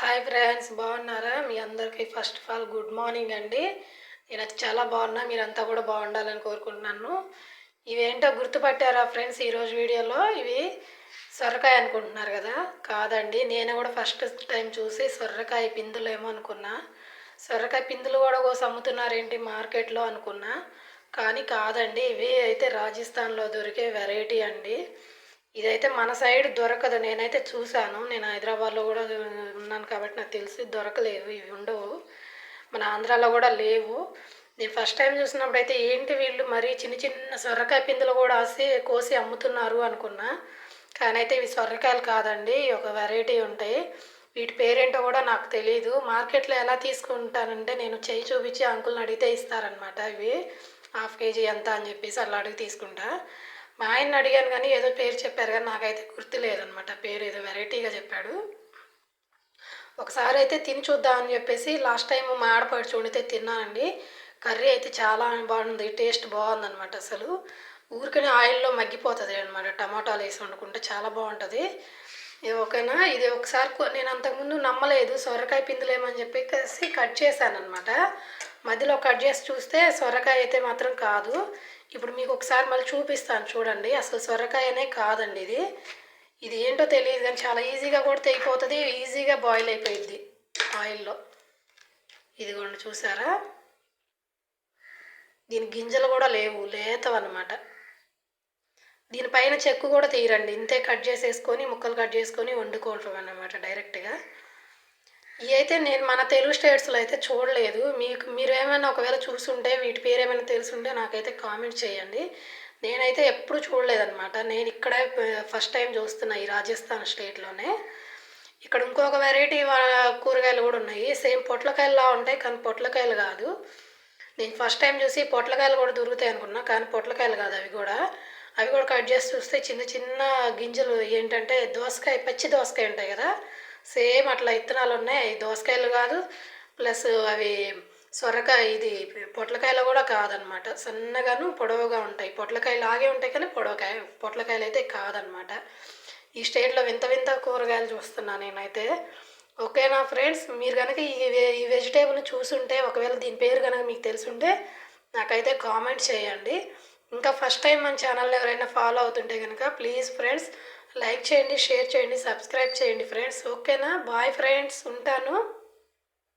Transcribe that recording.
Hi friends బాగున్నారా? మీ అందరికీ first of all good morning అండి. నేను చాలా బాగున్నా మీరంతా కూడా బాగుండాలని కోరుకుంటున్నాను. ఇవేంటో గుర్తుపట్టారా ఫ్రెండ్స్ ఈరోజు వీడియోలో? ఇవి సొరకాయ అనుకుంటున్నారు కదా? కాదండి నేను కూడా ఫస్ట్ టైం చూసి సొరకాయ పిందులు ఏమో అనుకున్నా. సొరకాయ పిందులు కూడా కోసి అమ్ముతున్నారేంటి మార్కెట్లో అనుకున్నా. కానీ కాదండి ఇవి అయితే రాజస్థాన్లో దొరికే వెరైటీ అండి. ఇదైతే మన సైడ్ దొరకదు. నేనైతే చూశాను. నేను హైదరాబాద్లో కూడా ఉన్నాను కాబట్టి నాకు తెలిసి దొరకలేవు. ఇవి ఉండవు. మన ఆంధ్రాలో కూడా లేవు. నేను ఫస్ట్ టైం చూసినప్పుడు అయితే ఏంటి వీళ్ళు మరీ చిన్న చిన్న సొరకాయ పిందులు కూడా వేసి కోసి అమ్ముతున్నారు అనుకున్నా. కానీ అయితే ఇవి సొరకాయలు కాదండి. ఒక వెరైటీ ఉంటాయి. వీటి పేరేంటో కూడా నాకు తెలియదు మార్కెట్లో ఎలా తీసుకుంటానంటే నేను చేయి చూపించి అంకుల్ని అడిగితే ఇస్తారనమాట ఇవి హాఫ్ కేజీ ఎంత అని చెప్పేసి అలా అడిగి తీసుకుంటా. మా ఆయన్ని అడిగాను కానీ ఏదో పేరు చెప్పారు కానీ నాకైతే గుర్తు లేదనమాట పేరు ఏదో వెరైటీగా చెప్పాడు. ఒకసారి అయితే తిని చూద్దామని చెప్పేసి లాస్ట్ టైం మా ఆడపడి చూడితే తిన్నానండి. కర్రీ అయితే చాలా బాగుంది టేస్ట్ బాగుందనమాట అసలు. ఊరికనే ఆయిల్లో మగ్గిపోతుంది అనమాట టమాటాలు వేసి వండుకుంటే చాలా బాగుంటుంది. ఇది ఓకేనా? ఇది ఒకసారి నేను అంతకుముందు నమ్మలేదు. సొరకాయ పిందులేమని చెప్పేసి కట్ చేశాను అనమాట మధ్యలో కట్ చేసి చూస్తే సొరకాయ అయితే మాత్రం కాదు. ఇప్పుడు మీకు ఒకసారి మళ్ళీ చూపిస్తాను చూడండి. అసలు సొరకాయనే కాదండి ఇది. ఇది ఏంటో తెలియదు కానీ చాలా ఈజీగా కూడా తెగిపోతుంది ఈజీగా బాయిల్ అయిపోయింది ఆయిల్లో. ఇదిగోండి చూసారా? దీని గింజలు కూడా లేవు లేతవన్నమాట. దీనిపైన చెక్కు కూడా తీయరండి. ఇంతే కట్ చేసేసుకొని ముక్కలు కట్ చేసుకొని వండుకోవటం అన్నమాట డైరెక్ట్గా. ఇవి అయితే నేను మన తెలుగు స్టేట్స్లో అయితే చూడలేదు. మీకు మీరు ఏమైనా ఒకవేళ చూసుంటే వీటి పేరు ఏమైనా తెలుసుంటే నాకైతే కామెంట్ చేయండి. నేనైతే ఎప్పుడు చూడలేదన్నమాట. నేను ఇక్కడే ఫస్ట్ టైం చూస్తున్నా ఈ రాజస్థాన్ స్టేట్లోనే ఇక్కడ ఇంకొక వెరైటీ కూరగాయలు కూడా ఉన్నాయి. సేమ్ పొట్లకాయలులా ఉంటాయి కానీ పొట్లకాయలు కాదు. నేను ఫస్ట్ టైం చూసి పొట్లకాయలు కూడా దొరుకుతాయి అనుకున్నా కానీ పొట్లకాయలు కాదు అవి కూడా. అవి కూడా కట్ చేసి చూస్తే చిన్న చిన్న గింజలు ఏంటంటే దోసకాయ పచ్చి దోసకాయ ఉంటాయి కదా సేమ్ అట్లా ఇత్తనాలు ఉన్నాయి. దోసకాయలు కాదు. ప్లస్ అవి సొరకాయ ఇది పొట్లకాయలు కూడా కాదనమాట. సన్నగాను పొడవుగా ఉంటాయి. పొట్లకాయలు లాగే ఉంటాయి కానీ పొడవకాయ పొట్లకాయలు అయితే కాదనమాట. ఈ స్టేట్లో వింత వింత కూరగాయలు చూస్తున్నాను నేనైతే. ఓకేనా ఫ్రెండ్స్ మీరు కనుక ఈ ఈ వెజిటేబుల్ చూసుంటే ఒకవేళ దీని పేరు కనుక మీకు తెలుసుంటే నాకైతే కామెంట్ చేయండి. ఇంకా ఫస్ట్ టైం మన ఛానల్ ఎవరైనా ఫాలో అవుతుంటే కనుక ప్లీజ్ ఫ్రెండ్స్ లైక్ చేయండి షేర్ చేయండి సబ్స్క్రైబ్ చేయండి ఫ్రెండ్స్. ఓకేనా? Bye friends. ఉంటాను.